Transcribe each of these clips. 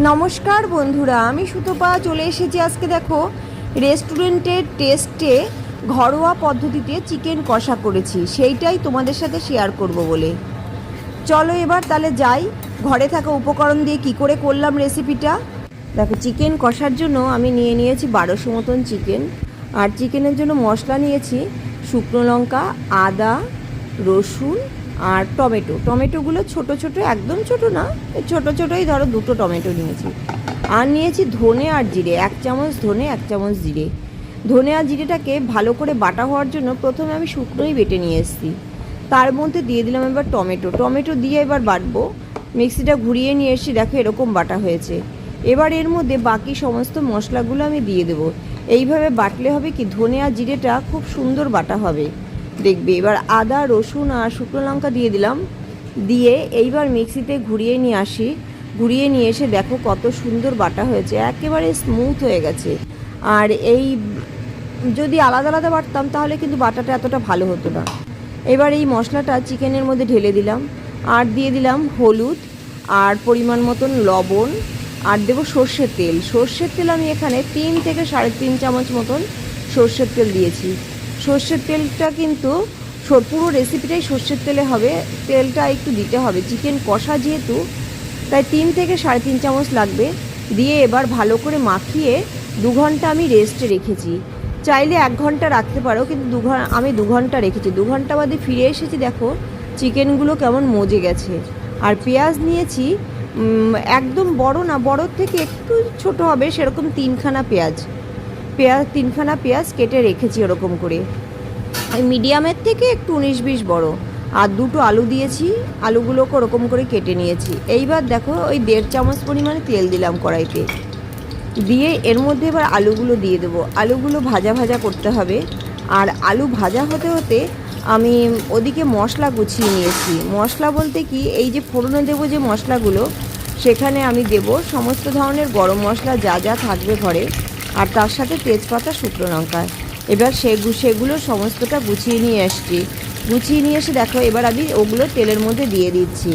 নমস্কার বন্ধুরা, আমি সুতপা, চলে এসেছি আজকে দেখো রেস্টুরেন্টের টেস্টে ঘরোয়া পদ্ধতিতে চিকেন কষা করেছি। সেইটাই তোমাদের সাথে শেয়ার করব বলে। চলো এবার তাহলে যাই। ঘরে থাকা উপকরণ দিয়ে কি করে করলাম রেসিপিটা? দেখো, চিকেন কষার জন্য আমি নিয়ে নিয়েছি বারোশো মতন চিকেন। আর চিকেনের জন্য মশলা নিয়েছি শুকনো লঙ্কা, আদা, রসুন আর টমেটো। টমেটোগুলো ছোট ছোট, একদম ছোট না, ছোট ছোটই ধরো দুটো টমেটো নিয়েছি। আর নিয়েছি ধনে আর জিরে, এক চামচ ধনে, এক চামচ জিরে। ধনে আর জিরেটাকে ভালো করে বাটা হওয়ার জন্য প্রথমে আমি শুকনোই বেটে নিয়ে এসেছি। তার মধ্যে দিয়ে দিলাম এবার টমেটো। টমেটো দিয়ে এবার বাটবো। মিক্সিটা ঘুরিয়ে নিয়ে এসে দেখো এরকম বাটা হয়েছে। এবার এর মধ্যে বাকি সমস্ত মশলাগুলো আমি দিয়ে দেবো। এইভাবে বাটলে হবে কি, ধনে আর জিরেটা খুব সুন্দর বাটা হবে। দেখবে। এবার আদা, রসুন আর শুকনো লঙ্কা দিয়ে দিলাম। দিয়ে এইবার মিক্সিতে ঘুরিয়ে নিয়ে আসি। ঘুরিয়ে নিয়ে এসে দেখো কত সুন্দর বাটা হয়েছে। একেবারে স্মুথ হয়ে গেছে। আর এই যদি আলাদা আলাদা বাটতাম, তাহলে কিন্তু বাটাটা এতটা ভালো হতো না। এবার এই মশলাটা চিকেনের মধ্যে ঢেলে দিলাম। আর দিয়ে দিলাম হলুদ আর পরিমাণ মতন লবণ। আর দেবো সর্ষের তেল। সর্ষের তেল আমি এখানে তিন থেকে সাড়ে তিন চামচ মতন সর্ষের তেল দিয়েছি। সর্ষের তেলটা কিন্তু পুরো রেসিপিটাই সর্ষের তেলে হবে। তেলটা একটু দিতে হবে। চিকেন কষা যেহেতু, তাই তিন থেকে সাড়ে তিন চামচ লাগবে। দিয়ে এবার ভালো করে মাখিয়ে দু ঘণ্টা আমি রেস্টে রেখেছি। চাইলে এক ঘণ্টা রাখতে পারো, কিন্তু দু আমি দু ঘণ্টা রেখেছি। দু ঘণ্টা বাদে ফিরে এসেছি, দেখো চিকেনগুলো কেমন মজে গেছে। আর পেঁয়াজ নিয়েছি একদম বড় না, বড় থেকে একটু ছোট হবে, সেরকম তিনখানা পেঁয়াজ। পেঁয়াজ, তিনখানা পেঁয়াজ কেটে রেখেছি ওরকম করে। মিডিয়ামের থেকে একটু উনিশ বিশ বড়। আর দুটো আলু দিয়েছি, আলুগুলোকে ওরকম করে কেটে নিয়েছি। এইবার দেখো, ওই দেড় চামচ পরিমাণে তেল দিলাম কড়াইতে। দিয়ে এর মধ্যে এবার আলুগুলো দিয়ে দেবো। আলুগুলো ভাজা ভাজা করতে হবে। আর আলু ভাজা হতে হতে আমি ওদিকে মশলা গুছিয়ে নিয়েছি। মশলা বলতে কি, এই যে ফোড়নে দেবো যে মশলাগুলো, সেখানে আমি দেব সমস্ত ধরনের গরম মশলা যা যা থাকবে ঘরে। আর তার সাথে তেজপাতা, শুকনো লঙ্কা। এবার সে সেগুলো সমস্তটা গুছিয়ে নিয়ে আসছি। গুছিয়ে নিয়ে এসে দেখো, এবার আমি ওগুলো তেলের মধ্যে দিয়ে দিচ্ছি।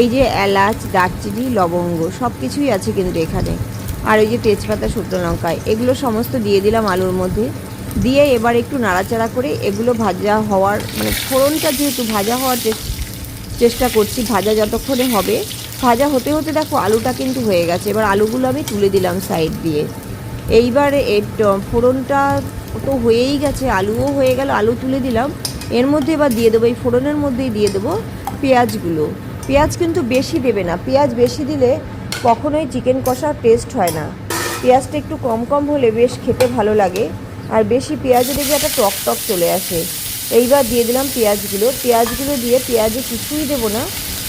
এই যে এলাচ, দারচিনি, লবঙ্গ সব কিছুই আছে কিন্তু এখানে। আর ওই যে তেজপাতা, শুকনো লঙ্কা, এগুলো সমস্ত দিয়ে দিলাম আলুর মধ্যে। দিয়ে এবার একটু নাড়াচাড়া করে এগুলো ভাজা হওয়ার মানে ফোড়নটা যেহেতু ভাজা হওয়ার চেষ্টা করছি, ভাজা যতক্ষণে হবে। ভাজা হতে হতে দেখো আলুটা কিন্তু হয়ে গেছে। এবার আলুগুলো আমি তুলে দিলাম সাইড দিয়ে। এইবার এর ফোড়নটা তো হয়েই গেছে, আলুও হয়ে গেল, আলু তুলে দিলাম। এর মধ্যে এবার দিয়ে দেবো, এই ফোড়নের মধ্যেই দিয়ে দেবো পেঁয়াজগুলো। পেঁয়াজ কিন্তু বেশি দেবে না, পেঁয়াজ বেশি দিলে কখনোই চিকেন কষার টেস্ট হয় না। পেঁয়াজটা একটু কম কম হলে বেশ খেতে ভালো লাগে, আর বেশি পেঁয়াজে দেখবে একটা টক টক চলে আসে। এইবার দিয়ে দিলাম পেঁয়াজগুলো পেঁয়াজগুলো দিয়ে পেঁয়াজে কিছুই দেবো না,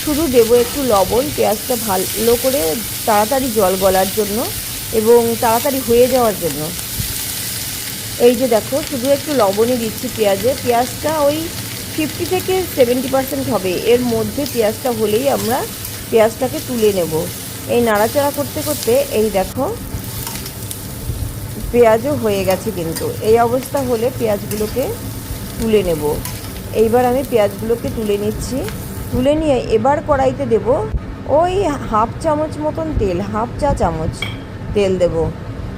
শুধু দেবো একটু লবণ, পেঁয়াজটা ভালো করে তাড়াতাড়ি জল গলার জন্য। এবং তাড়াতাড়ি হয়ে যাওয়ার জন্য। এই যে দেখো, শুধু একটু লবণই দিচ্ছি পেঁয়াজে। পেঁয়াজটা ওই ফিফটি থেকে সেভেন্টি পার্সেন্ট হবে। এর মধ্যে পেঁয়াজটা হলেই আমরা পেঁয়াজটাকে তুলে নেব। এই নাড়াচাড়া করতে করতে এই দেখো, পেঁয়াজও হয়ে গেছে কিন্তু। এই অবস্থা হলে পেঁয়াজগুলোকে তুলে নেব। এইবার আমি পেঁয়াজগুলোকে তুলে নিচ্ছি। তুলে নিয়ে এবার কড়াইতে দেব ওই হাফ চামচ মতন তেল, হাফ চা চামচ। তেল দেব।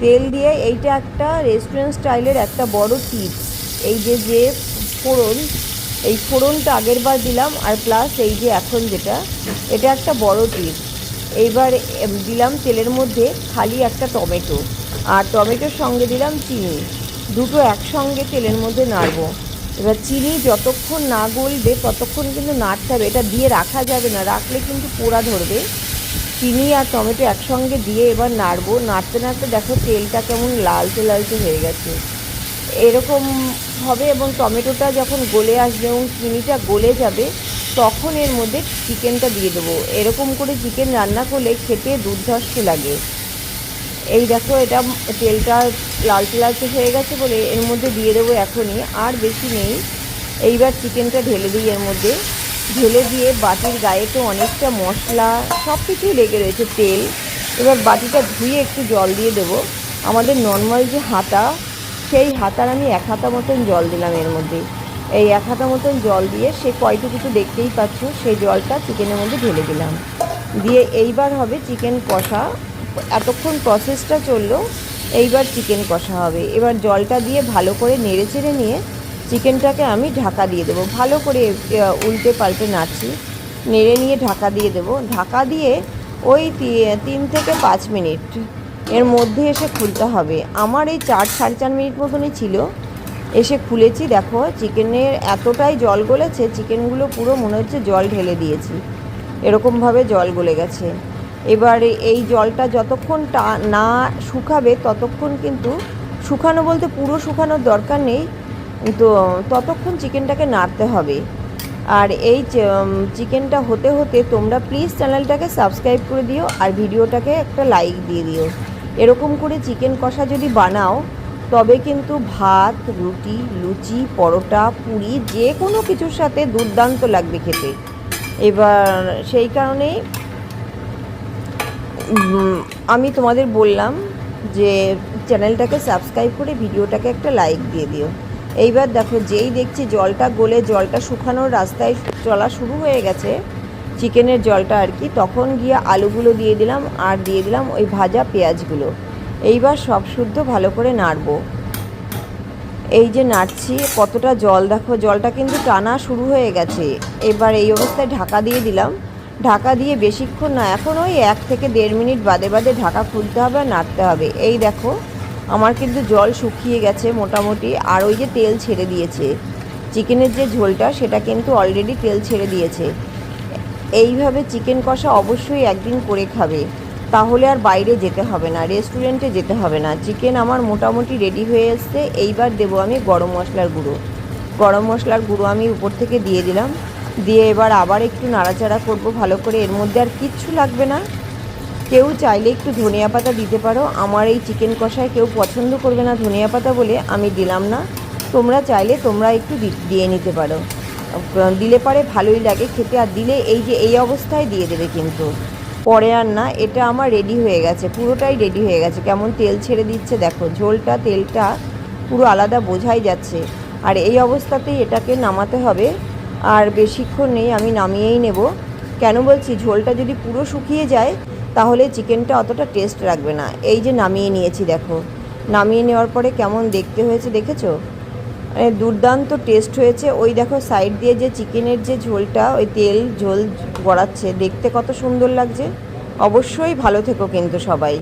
তেল দিয়ে এইটা একটা রেস্টুরেন্ট স্টাইলের একটা বড় টিপস। এই যে যে ফোড়ন, এই ফোড়নটা আগের বার দিলাম আর প্লাস এই যে এখন যেটা, এটা একটা বড় টিপস। এইবার দিলাম তেলের মধ্যে খালি একটা টমেটো। আর টমেটোর সঙ্গে দিলাম চিনি। দুটো একসঙ্গে তেলের মধ্যে নাড়বো। এবার চিনি যতক্ষণ না গলবে, ততক্ষণ কিন্তু নাড়তে হবে। এটা দিয়ে রাখা যাবে না। রাখলে কিন্তু পোড়া ধরবে। চিনি আর টমেটো একসঙ্গে দিয়ে এবার নাড়বো। নাড়তে নাড়তে দেখো তেলটা কেমন লালচে লালচে হয়ে গেছে। এরকম হবে এবং টমেটোটা যখন গলে আসবে এবং চিনিটা গলে যাবে, তখন এর মধ্যে চিকেনটা দিয়ে দেবো। এরকম করে চিকেন রান্না করলে খেতে দুর্ধর্ষ লাগে। এই দেখো এটা তেলটা লালচে লালচে হয়ে গেছে বলে এর মধ্যে দিয়ে দেবো এখনই। আর বেশি নেই। এইবার চিকেনটা ঢেলে দিই এর মধ্যে। ঢেলে দিয়ে বাটির গায়ে তো অনেকটা মশলা, সব কিছুই লেগে রয়েছে, তেল। এবার বাটিটা ধুয়ে একটু জল দিয়ে দেবো। আমাদের নর্মাল যে হাতা, সেই হাতার আমি এক হাতা মতন জল দিলাম এর মধ্যে। এই এক হাতা মতন জল দিয়ে সে কয়টুকু তো দেখতেই পাচ্ছ সেই জলটা চিকেনের মধ্যে ঢেলে দিলাম। দিয়ে এইবার হবে চিকেন কষা। এতক্ষণ প্রসেসটা চলল, এইবার চিকেন কষা হবে। এবার জলটা দিয়ে ভালো করে নেড়ে চেড়ে নিয়ে চিকেনটাকে আমি ঢাকা দিয়ে দেবো। ভালো করে উল্টে পাল্টে নাড়ছি। নেড়ে নিয়ে ঢাকা দিয়ে দেবো। ঢাকা দিয়ে ওই তিন থেকে পাঁচ মিনিট এর মধ্যে এসে খুলতে হবে। আমার এই চার, সাড়ে চার মিনিট মতনই ছিল। এসে খুলেছি। দেখো, চিকেনের এতটাই জল গলেছে, চিকেনগুলো পুরো মনে হচ্ছে জল ঢেলে দিয়েছি। এরকমভাবে জল গলে গেছে। এবারে এই জলটা যতক্ষণ না শুকাবে, ততক্ষণ কিন্তু শুকানো বলতে পুরো শুকানোর দরকার নেই। তো ততক্ষণ চিকেনটাকে নাড়তে হবে। আর এই চিকেনটা হতে হতে তোমরা প্লিজ চ্যানেলটাকে সাবস্ক্রাইব করে দিও আর ভিডিওটাকে একটা লাইক দিয়ে দিও। এরকম করে চিকেন কষা যদি বানাও তবে কিন্তু ভাত রুটি লুচি পরোটা পুরি যে কোনো কিছুর সাথে দুর্দান্ত লাগবে খেতে। এবার সেই কারণেই উম, আমি তোমাদের বললাম যে চ্যানেলটাকে সাবস্ক্রাইব করে ভিডিওটাকে একটা লাইক দিয়ে দিও। এইবার দেখো, যেই দেখছি জলটা গলে জলটা শুকানোর রাস্তায় চলা শুরু হয়ে গেছে, চিকেনের জলটা আর কি, তখন গিয়ে আলুগুলো দিয়ে দিলাম আর দিয়ে দিলাম ওই ভাজা পেঁয়াজগুলো। এইবার সব শুদ্ধ ভালো করে নাড়বো। এই যে নাড়ছি, কতটা জল, দেখো জলটা কিন্তু টানা শুরু হয়ে গেছে। এবার এই অবস্থায় ঢাকা দিয়ে দিলাম। ঢাকা দিয়ে বেশিক্ষণ না, এখন ওই এক থেকে দেড় মিনিট বাদে বাদে ঢাকা খুলতে হবে আর নাড়তে হবে। এই দেখো আমার কিন্তু জল শুকিয়ে গেছে মোটামুটি, আর ওই যে তেল ছেড়ে দিয়েছে। চিকেনের যে ঝোলটা, সেটা কিন্তু অলরেডি তেল ছেড়ে দিয়েছে। এইভাবে চিকেন কষা অবশ্যই একদিন করে খাবে। তাহলে আর বাইরে যেতে হবে না রেস্টুরেন্টে যেতে হবে না। চিকেন আমার মোটামুটি রেডি হয়ে এসছে। এইবার দেবো আমি গরম মশলার গুঁড়ো। গরম মশলার গুঁড়ো আমি উপর থেকে দিয়ে দিলাম। দিয়ে এবার আবার একটু নাড়াচাড়া করব ভালো করে। এর মধ্যে আর কিচ্ছু লাগবে না। কেউ চাইলে একটু ধনিয়া পাতা দিতে পারো। আমার এই চিকেন কষায় কেউ পছন্দ করবে না ধনিয়া পাতা বলে আমি দিলাম না। তোমরা চাইলে তোমরা একটু দিয়ে নিতে পারো। দিলে পারে ভালোই লাগে খেতে, আর দিলে এই যে এই অবস্থায় দিয়ে দেবে কিন্তু। পরে আর না, এটা আমার রেডি হয়ে গেছে, পুরোটাই রেডি হয়ে গেছে। কেমন তেল ছেড়ে দিচ্ছে দেখো, ঝোলটা, তেলটা পুরো আলাদা বোঝাই যাচ্ছে। আর এই অবস্থাতেই এটাকে নামাতে হবে। আর বেশিক্ষণ নেই, আমি নামিয়েই নেব। কেন বলছি, ঝোলটা যদি পুরো শুকিয়ে যায় তাহলে চিকেনটা অতটা টেস্ট রাখবে না। এই যে নামিয়ে নিয়েছি, দেখো। নামিয়ে নেওয়ার পরে কেমন দেখতে হয়েছে দেখেছ? মানে দুর্দান্ত টেস্ট হয়েছে। ওই দেখো, সাইড দিয়ে যে চিকেনের যে ঝোলটা, ওই তেল ঝোল গড়াচ্ছে, দেখতে কত সুন্দর লাগছে। অবশ্যই ভালো থেকো কিন্তু সবাই।